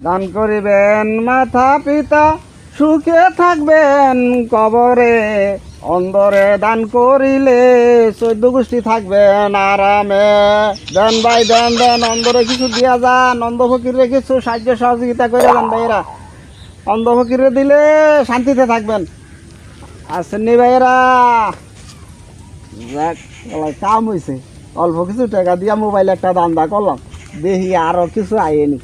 দান করিবেন মাথা পিতা, সুখে থাকবেন কবরে। অন্দরে দান করিলে চৈদ্দ গোষ্ঠী থাকবেন আরামে। দেন ভাই, দেন দেন অন্দরে কিছু দিয়া যান, অন্ধ ফকিরে কিছু সাহায্য সহযোগিতা করে দেন ভাইরা অন্ধ ফকিরে দিলে শান্তিতে থাকবেন। আসেননি এলা কাম হয়েছে অল্প কিছু টাকা দিয়া মোবাইল একটা দান দান্দা করলাম। দেখি আরও কিছু আইনি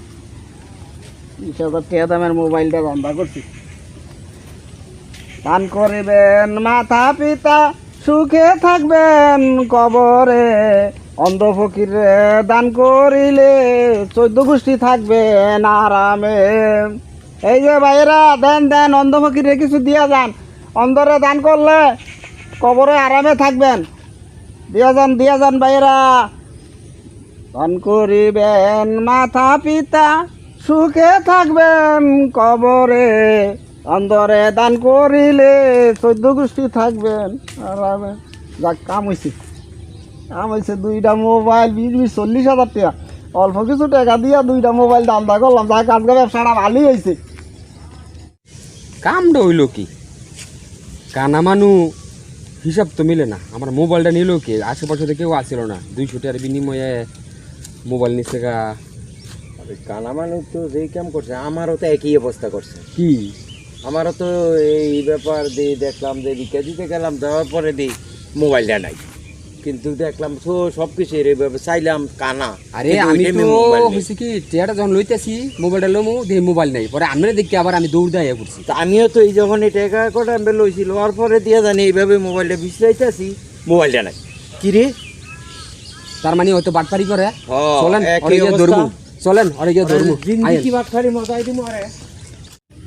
মোবাইলটা দান্দা করছি। দান করিবেন মাথা পিতা সুখে থাকবেন কবরে। অন্ধ ফকিরে দান করিলে চোদ্দ গোষ্ঠী থাকবেন আরামে। এই যে ভাইরা দেন দেন, অন্ধ ফকিরে কিছু দিয়া যান। অন্ধরে দান করলে কবরে আরামে থাকবেন। দিয়া যান দিয়া যান ভাইরা দান করিবেন মাথা পিতা সুখে থাকবেন কবরে অন্দরে দান করিলে চোদ্দ গোষ্ঠী থাকবেন। আরামে যাক, কাম হয়েছে কাম হয়েছে দুইটা মোবাইল, বিশ বিশ, চল্লিশ হাজার টাকা। অল্প কিছু টাকা দিয়া দুইটা মোবাইল দাম দান্দা করলাম। যাক, আজকে ব্যবসাটা ভালোই হয়েছে কামটা হইল কি? কানা মানু হিসাব তো মিলে না। আমার মোবাইলটা নিল কি? আশেপাশে তো কেউ আসছিল না। দুইশো টাকার বিনিময়ে মোবাইল নিচ্ছে গা। মানুষ তো যেই কাম করছে আমারও তো একই অবস্থা করছে। কি? আমারও তো এই ব্যাপার দিয়ে দেখলাম যে দিতে গেলাম পরে দিই মোবাইলটা নাই। কিন্তু দেখলাম তো সব কিছু এইভাবে চাইলাম কানা। আরে আমি তো কি টিয়াটা যখন লইতেছি মোবাইলটা লমু মোবাইল নেই। পরে আমরা দেখি আবার আমি দৌড় দেয় করছি তা আমিও তো এই যখন এই টাকা কটা আমি লইছিল ওর পরে দিয়ে জানি এইভাবে মোবাইলটা বিশ্রাইতেছি মোবাইলটা নাই। কি রে? তার মানে হয়তো বাটপারি করে। চলেন। ধরবো চলেন গিয়ে ধরবো। জিন্দিগি বাটখারি মজাই দিমু আরে।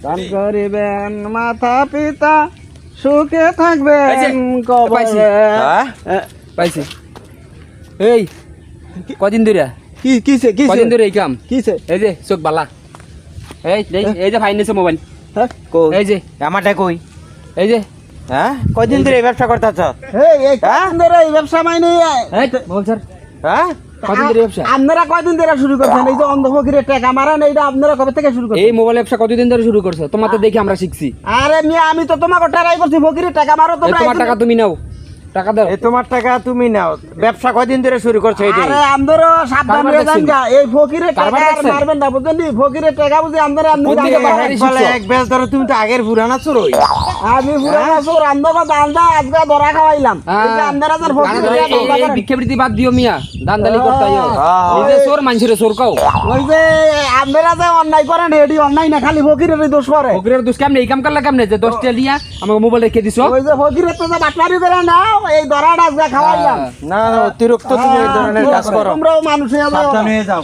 দান করিবেন মাথা পিতা সুখে থাকবেন পাইছি, পাইছি। কবরে হ্যাঁ পাইছি। এই কদিন ধরে? কি কিসে কিসে কদিন ধরে এই কাম? কিসে এই যে চোখ বালা। এই এই এই যে ফাইন মোবাইল। হ্যাঁ? কই? এই যে। আমারটা কই? এই যে। হ্যাঁ? কয়দিন ধরে এই ব্যবসা করতেছ? এই এই কদিন ধরে এই ব্যবসা মাইনে এই মোবাইল স্যার। হ্যাঁ? কদিন আপনারা কয়দিন ধরে শুরু করছেন? এই যে অন্ধ ফকিরের টাকা মারান এইটা আপনারা কবে থেকে শুরু করছেন? এই মোবাইল ব্যবসা কতদিন ধরে শুরু করছ? তোমার তো দেখি আমরা শিখছি। আরে মিয়া আমি তো তোমাকে টাকাই করছি ফকিরের টাকা মারো তোমার টাকা তুমি নাও। টাকা দাও। এই তোমার টাকা তুমি নাও। ব্যবসা কয়দিন ধরে শুরু করছ এটাই আরে আমদেরও সাবধান হয়ে যান দেখছেন? এই ফকিরের টাকা আর মারবেন না বুঝলেন নি? ফকিরের টাকা বুঝি আমদের আমদের কোন দিকে জানতে বাড়াই পারেন। দিছো? বলে এক বেশ ধরো তুমি তো আগের পুরানা চোরই। আমি পুরানা চোর আন্দবা দান্দা আজকে ধরা খাওয়াইলাম। এই যে আপনারা ফকিরের টাকা দান্দা করেন। ভিক্ষাবৃত্তি বাদ দিও মিয়া। দান দালি করতে আইও হ্যাঁ। নিজে চোর মানুষের চোর কাও। ওই যে আপনারা যে অন্যায় করেন এটি অন্যায় না খালি ফকিরের দোষ করে। ফকিরের দোষ কেমনে? এই কাম করলে কেমনে? যে দশটা লিয়া আমাকে মোবাইল রেখে দিছো। ওই যে ফকিরের তো যে বাটলারি করে নাও এই ধরাটা আজকে খাওয়াইলাম। না না অতিরিক্ত তুমি এই ধরনের কাজ করো। তোমরাও মানুষ হয়ে যাও। সাবধান হয়ে যাও।